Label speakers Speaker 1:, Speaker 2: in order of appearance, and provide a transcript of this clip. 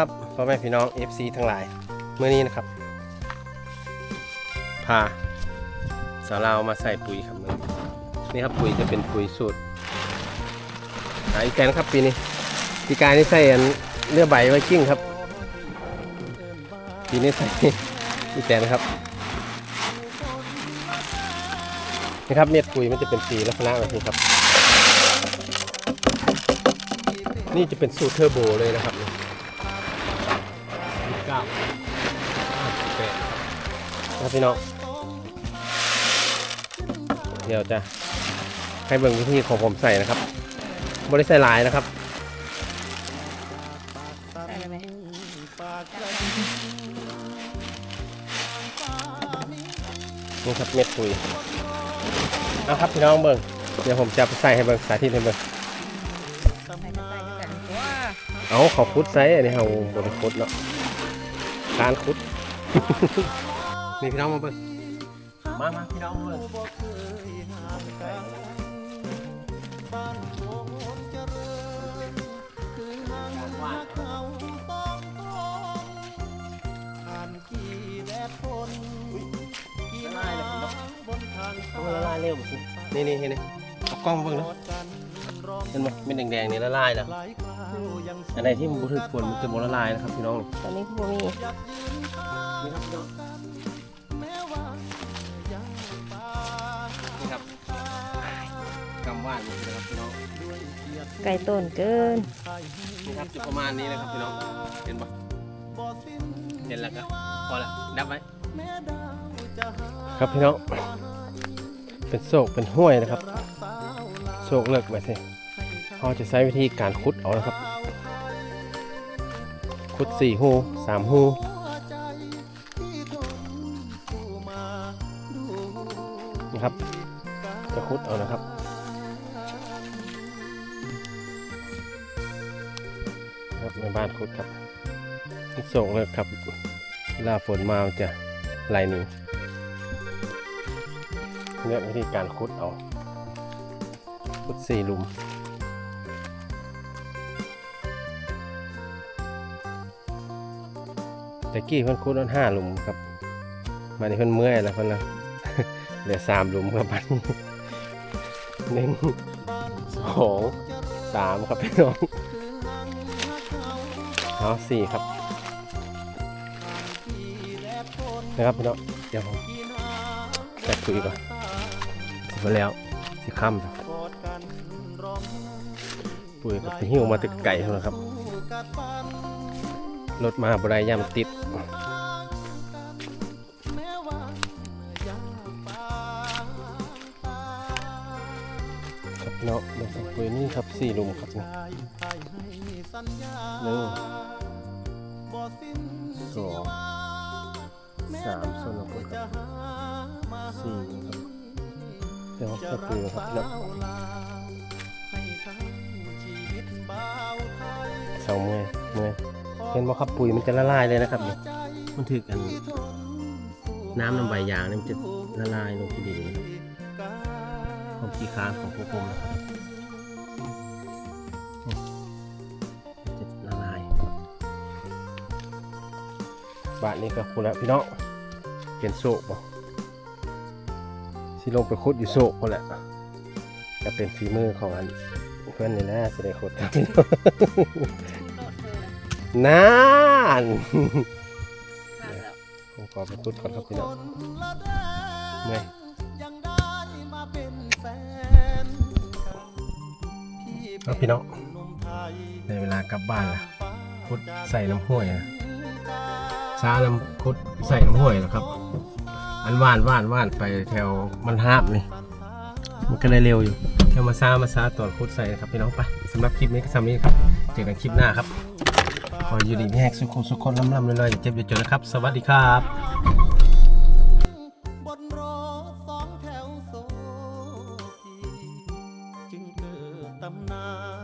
Speaker 1: ครับพ่อแม่พี่น้อง FC ทั้งหลายเมื่อนี้นะครับพาสาวเราวมาใส่ปุ๋ยครับมือนี่ครับปุ๋ยจะเป็นปุ๋ยสูตรหาอีกแกนครับปีนี้ปีกายนี่ใส่เนื้อใบไว้กิ้งครับปีนี้ใส่อีกแกนะครับนี่ครับเม็ดปุ๋ยมันจะเป็นสีลักษณะแบบนี้ครับ นี่จะเป็นสูตรเทอร์โบเลยนะครับ ก้าห้าสิบแปดครับพี่น้องเดี๋ยวจะให้เบิ่งวิธีของผมใส่นะครับบริใส่หลายนะครับ
Speaker 2: ใส่เลยไหม
Speaker 1: นี่ครับเม็ดปุ๋ยเอาครับพี่น้องเบิ่งเดี๋ยวผมจะไปใส่ให้เบิ่งสาธิตให้เบิ่ง
Speaker 2: ใส่ก็ใส่กันตัว
Speaker 1: เอาเขาคุดใส่อันนี้เขาบริคุดเนาะ การคุด นี่พี่น้องมาเบิ่งมามาพี่น้องมาเบิ่งละลายเลยคุณต้องละลายเร็วสินี่นี่เห็นไหมเอากล้องมาเบิ่งนะเห็นไหมเป็นแดงๆนี่ละลายแล้วอันไหนที่มันบุถึกฝนมันจะบละลายนะครับพี่น้อง
Speaker 2: ตอนนี้คือบ่มี
Speaker 1: นี่ครับพี่น้องนี่ครับกำว่านนี่นะครับพี่น้อง
Speaker 2: ไก่ต้นเกิน
Speaker 1: นี่ครับจุดประมาณนี้นะครับพี่น้องเห็นปะเห็นแล้วครับพอละดับไว้ครับพี่น้องเป็นโศกเป็นห้วยนะครับโศกเลิกไปสิ เขาจะใช้วิธีการขุดเอานะครับ ขุดสี่หูสามหูนะครับ จะขุดเอานะครับครับในบ้านขุดครับโศกเลิกครับเวลาฝนมาจะไหลหนีเนี่ยวิธีการขุดเอาขุดสี่หลุม ต่กี้เพิ่นคุดมันห้าหลุมครับมานี่เพิ่นเมื่อยแล้วเพิ่นละเหลือสามหลุมครับบัดนี้หนึ่งสองสามครับพี่น้องเอาสี่ครับนะครับพี่น้องเดี๋ยวผมแตกคุยก่อนสิบแล้วสิค่ำครับปุ๋ยกับสิหิวมาตึกไก่เท่านั้นครับ รถมาบรายยามติดครับเนาะเดี๋ยวสักเวนี่ครับสี่หลุมครับนี่หนึ่งสองสามส่วนลงไปครับสี่ครับเดี๋ยวสักเวครับเนาะเสาเมื่อยเมื่อ เห็นว่าครับปุ๋ยมันจะละลายเลยนะครับเนี่ยมันถือกัน น้ำน้ำใบยางเนี่ยมันจะละลายลงที่ดินนะครับความขี้ค้านของพวกผมนะครับนี่มันจะละลายบาทนี้ก็คุณแล้วพี่น้องเห็นโศกบ่สิลงไปคุดอยู่โศกคนแหละก็เป็นฝีมือของอันเพื่อนนี่แหละจะได้คุดครับพี่น้อง นานผมขอไปพูดก่อนครับพี่น้องเมื่อยครับพี่น้องในเวลากลับบ้านละพุดใส่น้ำห้วยนะซาน้ำพุดใส่น้ำห้วยนะครับ อันว่านว่านว่านไปแถวมันห้าบนี่ มันก็เลยเร็วอยู่แค่มาซามาซาตอนพุดใส่นะครับพี่น้องไปสำหรับคลิปนี้ก็สำนี้ครับ เจอกันคลิปหน้าครับ ขออยู่ดีแหกสุขสุขคนลำลำเลยๆอย่าเจ็บอย่าจนนะครับ สวัสดีครับ
Speaker 3: บนรถสองแถวโซจึงเกิดตำนาน